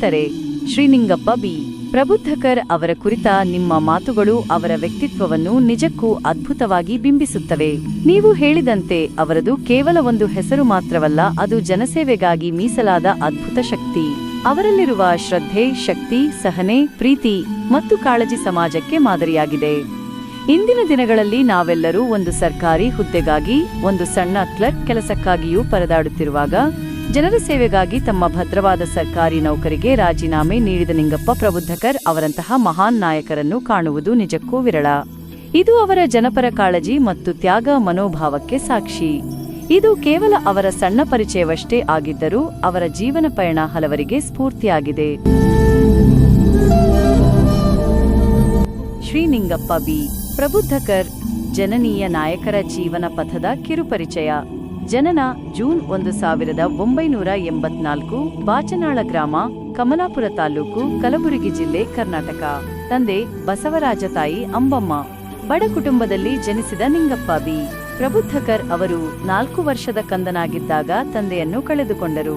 ಸ್ನೇಹಿತರೆ, ಶ್ರೀನಿಂಗಪ್ಪ ಬಿ. ಪ್ರಬುದ್ಧಕರ್ ಅವರ ಕುರಿತ ನಿಮ್ಮ ಮಾತುಗಳು ಅವರ ವ್ಯಕ್ತಿತ್ವವನ್ನು ನಿಜಕ್ಕೂ ಅದ್ಭುತವಾಗಿ ಬಿಂಬಿಸುತ್ತವೆ. ನೀವು ಹೇಳಿದಂತೆ ಅವರದು ಕೇವಲ ಒಂದು ಹೆಸರು ಮಾತ್ರವಲ್ಲ, ಅದು ಜನಸೇವೆಗಾಗಿ ಮೀಸಲಾದ ಅದ್ಭುತ ಶಕ್ತಿ. ಅವರಲ್ಲಿರುವ ಶ್ರದ್ಧೆ, ಶಕ್ತಿ, ಸಹನೆ, ಪ್ರೀತಿ ಮತ್ತು ಕಾಳಜಿ ಸಮಾಜಕ್ಕೆ ಮಾದರಿಯಾಗಿದೆ. ಇಂದಿನ ದಿನಗಳಲ್ಲಿ ನಾವೆಲ್ಲರೂ ಒಂದು ಸರ್ಕಾರಿ ಹುದ್ದೆಗಾಗಿ, ಒಂದು ಸಣ್ಣ ಕ್ಲರ್ಕ್ ಕೆಲಸಕ್ಕಾಗಿಯೂ ಪರದಾಡುತ್ತಿರುವಾಗ ಜನರ ಸೇವೆಗಾಗಿ ತಮ್ಮ ಭದ್ರವಾದ ಸರ್ಕಾರಿ ನೌಕರಿಗೆ ರಾಜೀನಾಮೆ ನೀಡಿದ ನಿಂಗಪ್ಪ ಪ್ರಬುದ್ಧಕರ್ ಅವರಂತಹ ಮಹಾನ್ ನಾಯಕರನ್ನು ಕಾಣುವುದು ನಿಜಕ್ಕೂ ವಿರಳ. ಇದು ಅವರ ಜನಪರ ಕಾಳಜಿ ಮತ್ತು ತ್ಯಾಗ ಮನೋಭಾವಕ್ಕೆ ಸಾಕ್ಷಿ. ಇದು ಕೇವಲ ಅವರ ಸಣ್ಣ ಪರಿಚಯವಷ್ಟೇ ಆಗಿದ್ದರೂ ಅವರ ಜೀವನ ಪಯಣ ಹಲವರಿಗೆ ಸ್ಫೂರ್ತಿಯಾಗಿದೆ. ಶ್ರೀನಿಂಗಪ್ಪ ಬಿ. ಪ್ರಬುದ್ಧಕರ್, ಜನನೀಯ ನಾಯಕರ ಜೀವನ ಪಥದ ಕಿರುಪರಿಚಯ. ಜನನ ಜೂನ್ ಒಂದು ಸಾವಿರದ ಒಂಬೈನೂರ ಎಂಬತ್ನಾಲ್ಕು, ಬಾಚನಾಳ ಗ್ರಾಮ, ಕಮಲಾಪುರ ತಾಲೂಕು, ಕಲಬುರಗಿ ಜಿಲ್ಲೆ, ಕರ್ನಾಟಕ. ತಂದೆ ಬಸವರಾಜ ತಾಯಿ ಅಂಬಮ್ಮ. ಬಡ ಕುಟುಂಬದಲ್ಲಿ ಜನಿಸಿದ ನಿಂಗಪ್ಪ ಬಿ. ಪ್ರಬುದ್ಧಕರ್ ಅವರು ನಾಲ್ಕು ವರ್ಷದ ಕಂದನಾಗಿದ್ದಾಗ ತಂದೆಯನ್ನು ಕಳೆದುಕೊಂಡರು.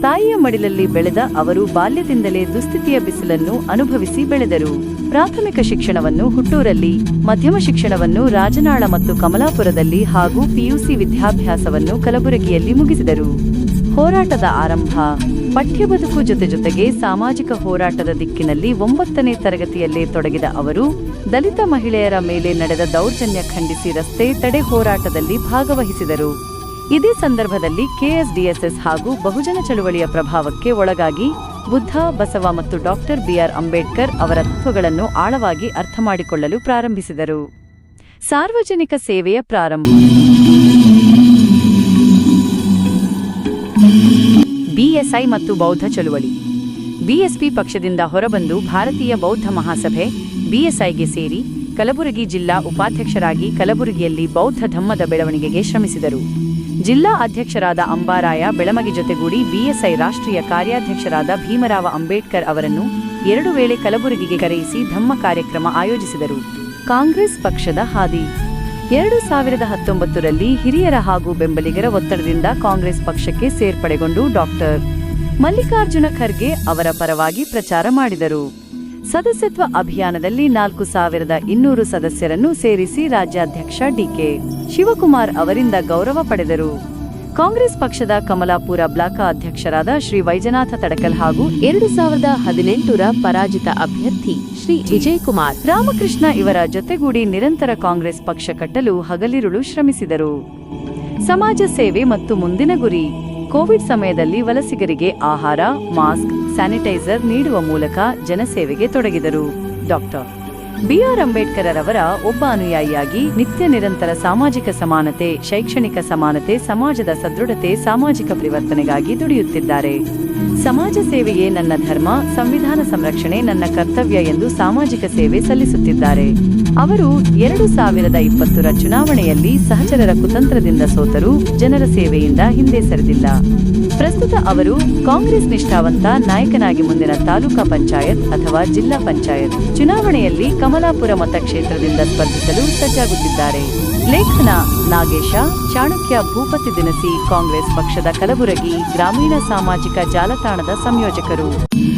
ತಾಯಿಯ ಮಡಿಲಲ್ಲಿ ಬೆಳೆದ ಅವರು ಬಾಲ್ಯದಿಂದಲೇ ದುಸ್ಥಿತಿಯ ಬಿಸಿಲನ್ನು ಅನುಭವಿಸಿ ಬೆಳೆದರು. ಪ್ರಾಥಮಿಕ ಶಿಕ್ಷಣವನ್ನು ಹುಟ್ಟೂರಲ್ಲಿ, ಮಧ್ಯಮ ಶಿಕ್ಷಣವನ್ನು ರಾಜನಾಳ ಮತ್ತು ಕಮಲಾಪುರದಲ್ಲಿ ಹಾಗೂ ಪಿಯುಸಿ ವಿದ್ಯಾಭ್ಯಾಸವನ್ನು ಕಲಬುರಗಿಯಲ್ಲಿ ಮುಗಿಸಿದರು. ಹೋರಾಟದ ಆರಂಭ. ಪಠ್ಯ ಬದುಕು ಜೊತೆ ಜೊತೆಗೆ ಸಾಮಾಜಿಕ ಹೋರಾಟದ ದಿಕ್ಕಿನಲ್ಲಿ ಒಂಬತ್ತನೇ ತರಗತಿಯಲ್ಲೇ ತೊಡಗಿದ ಅವರು, ದಲಿತ ಮಹಿಳೆಯರ ಮೇಲೆ ನಡೆದ ದೌರ್ಜನ್ಯ ಖಂಡಿಸಿ ರಸ್ತೆ ತಡೆ ಹೋರಾಟದಲ್ಲಿ ಭಾಗವಹಿಸಿದರು. ಇದೇ ಸಂದರ್ಭದಲ್ಲಿ ಕೆಎಸ್ಡಿಎಸ್ಎಸ್ ಹಾಗೂ ಬಹುಜನ ಚಳುವಳಿಯ ಪ್ರಭಾವಕ್ಕೆ ಒಳಗಾಗಿ ಬುದ್ಧ, ಬಸವ ಮತ್ತು ಡಾಕ್ಟರ್ ಬಿಆರ್ ಅಂಬೇಡ್ಕರ್ ಅವರ ತತ್ವಗಳನ್ನು ಆಳವಾಗಿ ಅರ್ಥ ಮಾಡಿಕೊಳ್ಳಲು ಪ್ರಾರಂಭಿಸಿದರು. ಸಾರ್ವಜನಿಕ ಸೇವೆಯ ಪ್ರಾರಂಭ. ಬಿಎಸ್ಐ ಮತ್ತು ಬೌದ್ಧ ಚಳುವಳಿ. ಬಿಎಸ್ಪಿ ಪಕ್ಷದಿಂದ ಹೊರಬಂದು ಭಾರತೀಯ ಬೌದ್ಧ ಮಹಾಸಭೆ, ಬಿಎಸ್ಐಗೆ ಸೇರಿ ಕಲಬುರಗಿ ಜಿಲ್ಲಾ ಉಪಾಧ್ಯಕ್ಷರಾಗಿ ಕಲಬುರಗಿಯಲ್ಲಿ ಬೌದ್ಧ ಧಮ್ಮದ ಬೆಳವಣಿಗೆಗೆ ಶ್ರಮಿಸಿದರು. ಜಿಲ್ಲಾ ಅಧ್ಯಕ್ಷರಾದ ಅಂಬಾರಾಯ ಬೆಳಮಗಿ ಜೊತೆಗೂಡಿ ಬಿಎಸ್ಐ ರಾಷ್ಟ್ರೀಯ ಕಾರ್ಯಾಧ್ಯಕ್ಷರಾದ ಭೀಮರಾವ ಅಂಬೇಡ್ಕರ್ ಅವರನ್ನು ಎರಡು ವೇಳೆ ಕಲಬುರಗಿಗೆ ಕರೆಯಿಸಿ ಧಮ್ಮ ಕಾರ್ಯಕ್ರಮ ಆಯೋಜಿಸಿದರು. ಕಾಂಗ್ರೆಸ್ ಪಕ್ಷದ ಹಾದಿ. ಎರಡು ಸಾವಿರದ ಹತ್ತೊಂಬತ್ತರಲ್ಲಿ ಹಿರಿಯರ ಹಾಗೂ ಬೆಂಬಲಿಗರ ಒತ್ತಡದಿಂದ ಕಾಂಗ್ರೆಸ್ ಪಕ್ಷಕ್ಕೆ ಸೇರ್ಪಡೆಗೊಂಡು ಡಾಕ್ಟರ್ ಮಲ್ಲಿಕಾರ್ಜುನ ಖರ್ಗೆ ಅವರ ಪರವಾಗಿ ಪ್ರಚಾರ ಮಾಡಿದರು. ಸದಸ್ಯತ್ವ ಅಭಿಯಾನದಲ್ಲಿ ನಾಲ್ಕು ಸಾವಿರದ ಇನ್ನೂರು ಸದಸ್ಯರನ್ನು ಸೇರಿಸಿ ರಾಜ್ಯಾಧ್ಯಕ್ಷ ಡಿಕೆ ಶಿವಕುಮಾರ್ ಅವರಿಂದ ಗೌರವ ಪಡೆದರು. ಕಾಂಗ್ರೆಸ್ ಪಕ್ಷದ ಕಮಲಾಪುರ ಬ್ಲಾಕ್ ಅಧ್ಯಕ್ಷರಾದ ಶ್ರೀ ವೈಜನಾಥ ತಡಕಲ್ ಹಾಗೂ ಎರಡು ಸಾವಿರದ ಹದಿನೆಂಟರ ಪರಾಜಿತ ಅಭ್ಯರ್ಥಿ ಶ್ರೀ ವಿಜಯ್ ಕುಮಾರ್ ರಾಮಕೃಷ್ಣ ಇವರ ಜೊತೆಗೂಡಿ ನಿರಂತರ ಕಾಂಗ್ರೆಸ್ ಪಕ್ಷ ಕಟ್ಟಲು ಹಗಲಿರುಳು ಶ್ರಮಿಸಿದರು. ಸಮಾಜ ಸೇವೆ ಮತ್ತು ಮುಂದಿನ ಗುರಿ. ಕೋವಿಡ್ ಸಮಯದಲ್ಲಿ ವಲಸಿಗರಿಗೆ ಆಹಾರ, ಮಾಸ್ಕ್ ಸ್ಯಾನಿಟೈಸರ್ ನೀಡುವ ಮೂಲಕ ಜನಸೇವೆಗೆ ತೊಡಗಿದರು. ಡಾಕ್ಟರ್ ಬಿಆರ್ ಅಂಬೇಡ್ಕರ್ ರವರ ಒಬ್ಬ ಅನುಯಾಯಿಯಾಗಿ ನಿತ್ಯ ನಿರಂತರ ಸಾಮಾಜಿಕ ಸಮಾನತೆ, ಶೈಕ್ಷಣಿಕ ಸಮಾನತೆ, ಸಮಾಜದ ಸದೃಢತೆ, ಸಾಮಾಜಿಕ ಪರಿವರ್ತನೆಗಾಗಿ ದುಡಿಯುತ್ತಿದ್ದಾರೆ. ಸಮಾಜ ಸೇವೆಯೇ ನನ್ನ ಧರ್ಮ, ಸಂವಿಧಾನ ಸಂರಕ್ಷಣೆ ನನ್ನ ಕರ್ತವ್ಯ ಎಂದು ಸಾಮಾಜಿಕ ಸೇವೆ ಸಲ್ಲಿಸುತ್ತಿದ್ದಾರೆ. ಅವರು ಎರಡು ಸಾವಿರದ ಇಪ್ಪತ್ತರ ಚುನಾವಣೆಯಲ್ಲಿ ಸಹಚರರ ಕುತಂತ್ರದಿಂದ ಸೋತರೂ, ಜನರ ಸೇವೆಯಿಂದ ಹಿಂದೆ ಸರಿದಿಲ್ಲ. ಪ್ರಸ್ತುತ ಅವರು ಕಾಂಗ್ರೆಸ್ ನಿಷ್ಠಾವಂತ ನಾಯಕನಾಗಿ ಮುಂದಿನ ತಾಲೂಕಾ ಪಂಚಾಯತ್ ಅಥವಾ ಜಿಲ್ಲಾ ಪಂಚಾಯತ್ ಚುನಾವಣೆಯಲ್ಲಿ ಕಮಲಾಪುರ ಮತಕ್ಷೇತ್ರದಿಂದ ಸ್ಪರ್ಧಿಸಲು ಸಜ್ಜಾಗುತ್ತಿದ್ದಾರೆ. ಲೇಖನ ನಾಗೇಶ, ಚಾಣಕ್ಯ ಭೂಪತಿ ದಿನಸಿ ಕಾಂಗ್ರೆಸ್ ಪಕ್ಷದ ಕಲಬುರಗಿ ಗ್ರಾಮೀಣ ಸಾಮಾಜಿಕ ಜಾಲತಾಣದ ಸಂಯೋಜಕರು.